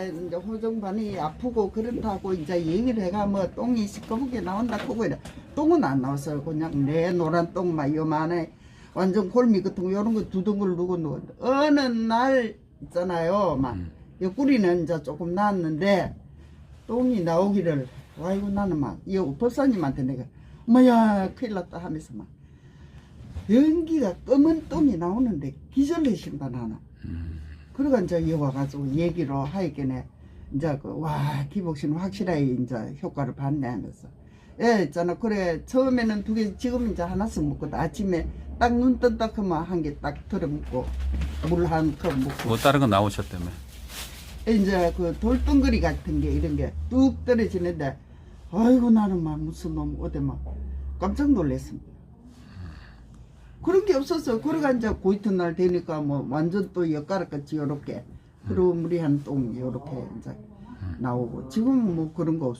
이제 호정반이 아프고 그렇다고 이제 얘기를 해가 뭐 똥이 시커멓게 나온다 그거 이래. 똥은 안 나왔어요. 그냥 내 노란 똥만 요만해 완전 골미 같은 거 요런 거 두둥글 누고 누워. 어느 날 있잖아요. 막 음. 옆구리는 이제 조금 나왔는데 똥이 나오기를 아이고 나는 막이 법사님한테 내가 뭐야 큰일 났다. 하면서 막 연기가 검은 똥이 나오는데 기절내신다 나는 음. 그러고 이제 여기 와가지고 얘기를 하이게네 이제 그 와 기복신 확실하게 이제 효과를 봤네 하면서 예 있잖아 그래 처음에는 두 개 지금 이제 하나씩 먹거든 아침에 딱 눈 뜬다 하면 한개딱 털어 먹고 물 한 컵 먹고 뭐 다른 거 나오셨다며. 이제 그 돌덩거리 같은 게 이런 게 뚝 떨어지는데 아이고 나는 막 무슨 놈 어디 막 깜짝 놀랐습니다. 그런 게 없었어. 그러가 이제 고이트 날 되니까 뭐 완전 또 엿가락같이 요렇게 그리고 무리한 똥 요렇게 이제 나오고 지금은 뭐 그런 거 없어.